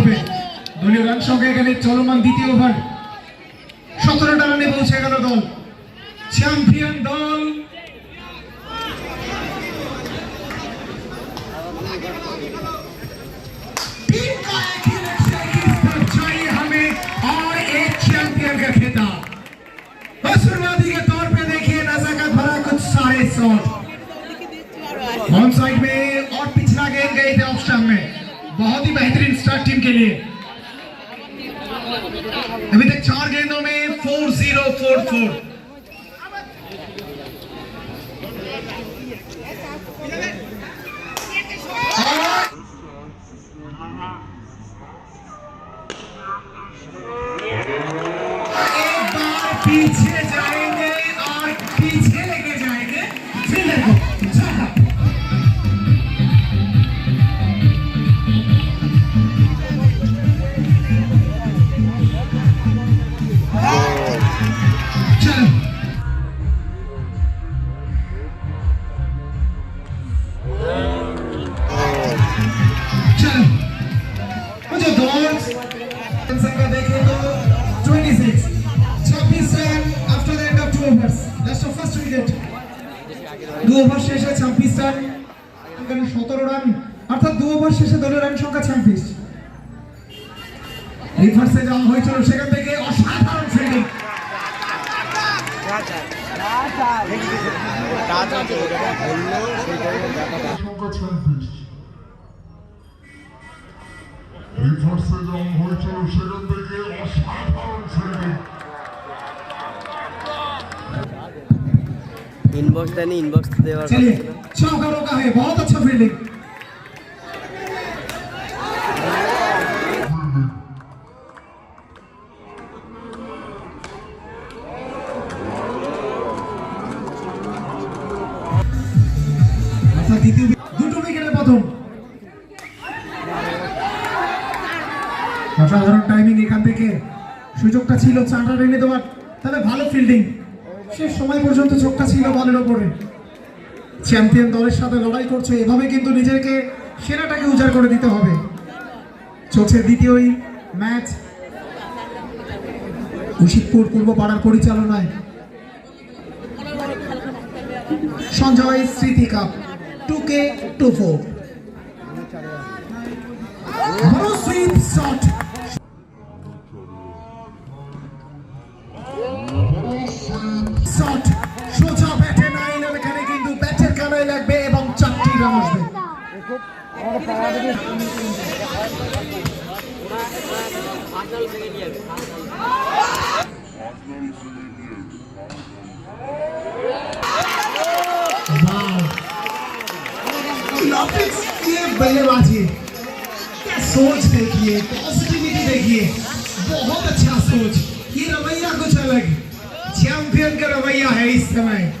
Supply করবে দলীয় run সংখ্যা এখানে চলমান দ্বিতীয় ওভার সতেরোটা রানে পৌঁছে গেল দল চ্যাম্পিয়ন দল टीम का एक ही लक्ष्य है कि इस बार चाहिए हमें और एक चैंपियन का खिताब बस शुरुआती के तौर पे देखिए नजाकत भरा कुछ सारे शॉट ऑन साइड में बहुत ही बेहतरीन स्टार्ट टीम के लिए। अभी तक चार गेंदों में फोर ज़ीरो फोर फोर पीछे जाएँगे और पीछे wicket দু ওভার শেষে 26 রান, এখানে 17 রান। অর্থাৎ দু ওভার শেষে দলের রান সংখ্যা 26 রিভার্সে যাওয়া হয়েছিল সেখান থেকে অসাধারণ ফিল্ডিং। রিভার্সে যাওয়া হয়েছিল সেখান থেকে অসাধারণ ফিল্ডিং ইনবক্স দেয়নি ইনবক্স দেওয়ার কথা चलिए ছিল। चौका रोका है बहुत अच्छा फील्डिंग অর্থাৎ দ্বিতীয় উইকেট- দুটো উইকেটের প্রথম অসাধারণ টাইমিং এখান থেকে সুযোগটা ছিল চার রান এনে দেওয়ার তবে ভালো ফিল্ডিং শেষ সময় পর্যন্ত চোখটা ছিল বলের ওপরে। চ্যাম্পিয়ন দলের সাথে লড়াই করছে, এভাবে কিন্তু নিজেকে সেরাটাকে উজাড় করে দিতে হবে। ম্যাচ। পূর্ব পাড়ার পরিচালনায়। সঞ্জয় স্মৃতি কাপ টু কে টু ফোর শট। बल्लेबाजी क्या सोच देखिए पॉजिटिविटी देखिए बहुत अच्छा सोच ये रवैया कुछ अलग चैंपियन का रवैया है इस समय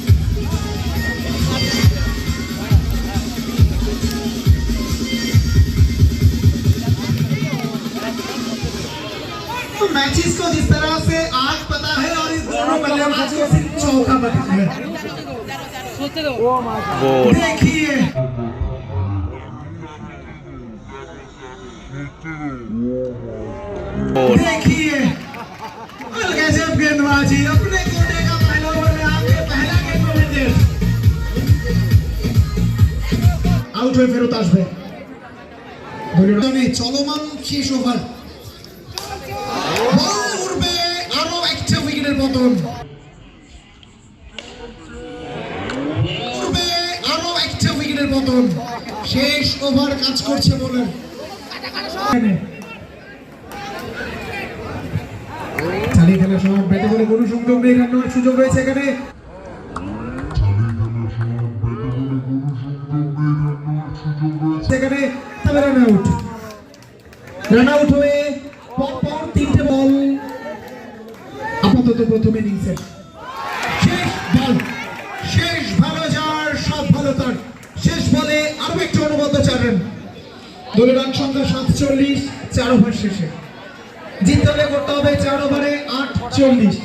तो मैचिस को जिस तरह से आग पता है और इस दोनों बल्लेबाज को सिर्फ चौका पता है देखिए देखिए गजब गेंदबाजी अपने कोटे का पहला ओवर में आपके पहला गेंद में विकेट आउट हुए फिर उतार से चलो मान शेष ओवर বল শেষ ওভার কাজ করছে বলেন চালিয়ে খেলার সময় ব্যাটে বলে কোনো সংযোগ নেই, রান সুযোগ রয়েছে এখানে। সেখানে তবে রান আউট রান আউট হয়ে পরপর বল আপাতত প্রথমে শেষ বল শেষ ভালো যার, সব ভালো তার। শেষ বলে আরও একটু অনুবদ্ধ চার দলের রান সংখ্যা সাতচল্লিশ, চার ওভার শেষে। জিততে করতে হবে চার ওভারে আট চল্লিশ